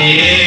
Yeah.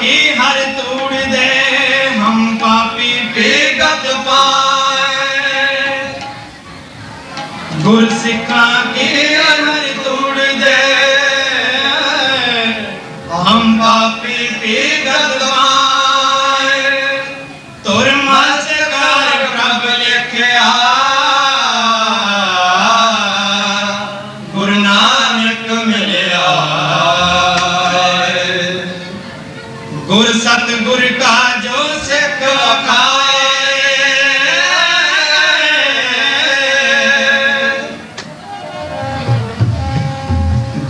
की हर तूड़ दे हम पापी बेगत पाए गुरसिखा की हर तूड़ दे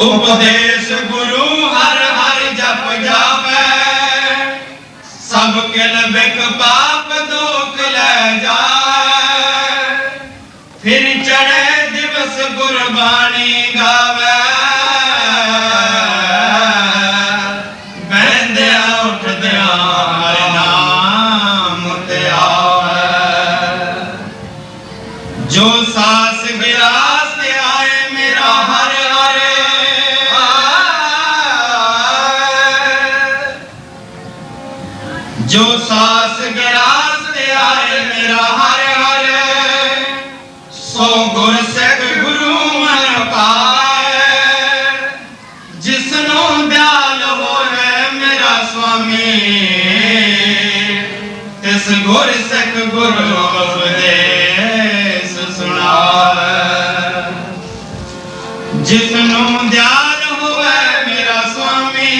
ਉਪਦੇਸ਼ ਗੁਰੂ ਹਰ ਹਰ ਜਪ ਜਾਵੇ। ਸਭ ਕਨ ਬਿਕ ਪਾਪ ਦੁਖ ਲੈ ਜਾਏ ਫਿਰ ਚੜੇ ਦਿਵਸ ਗੁਰਬਾਣੀ ਗਾ ਤਿਸ ਗੁਰ ਸਖ ਗੁਰ ਉਪਦੇਸ ਸੁਣਾਵੇ ਜਿਸ ਨੂੰ ਦਿਆਰ ਹੋਵੇ ਮੇਰਾ ਸੁਆਮੀ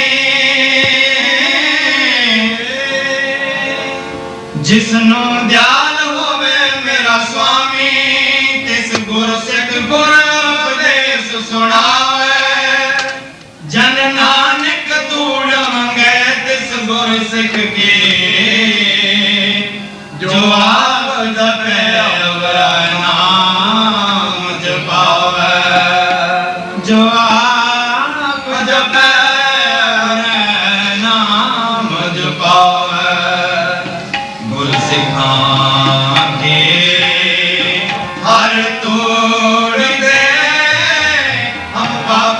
ਜਿਸ ਨੂੰ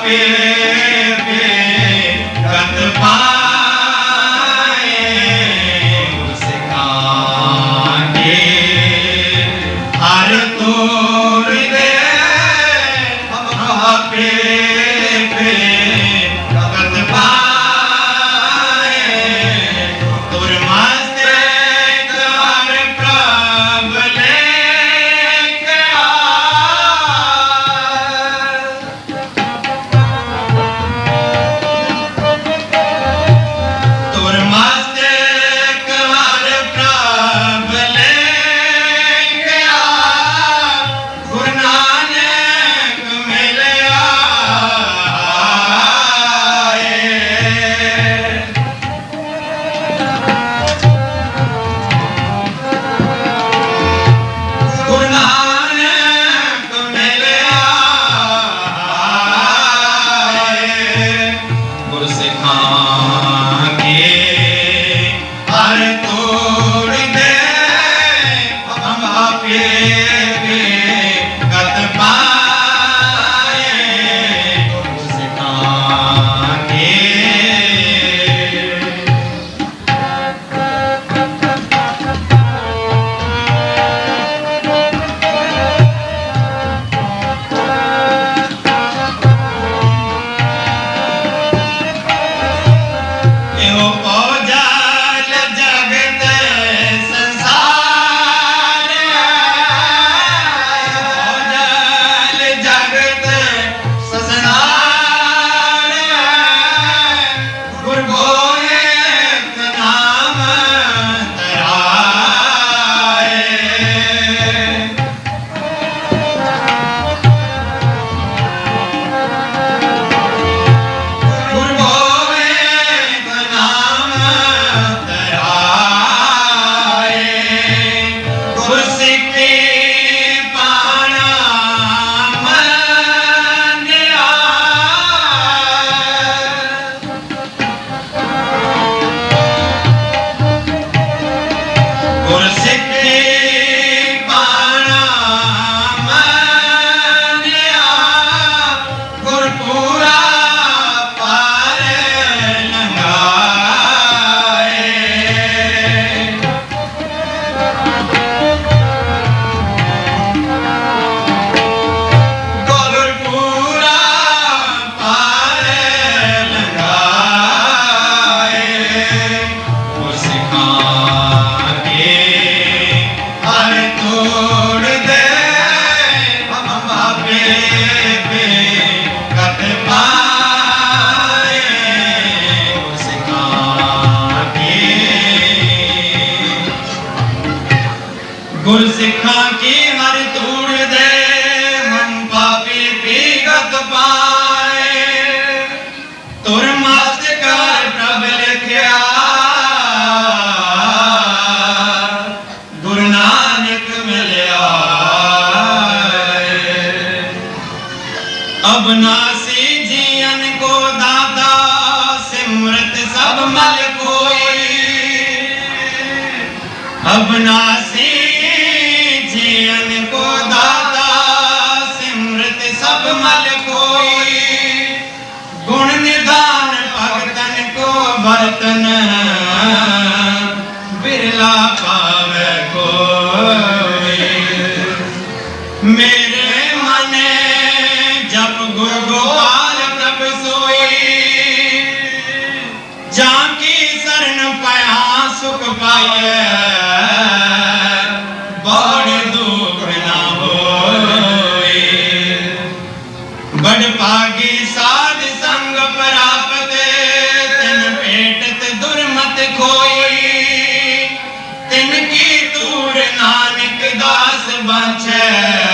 Happy. पे ਮਿਲਨ ਕੋ ਦਾਤਾ ਸਿਮਰਤ ਸਭ ਮਲ ਕੋਈ ਗੁਣ ਨਿਧਾਨ ਭਗਤਨ ਕੋ ਵਰਤਨ ਬਿਰਲਾ bache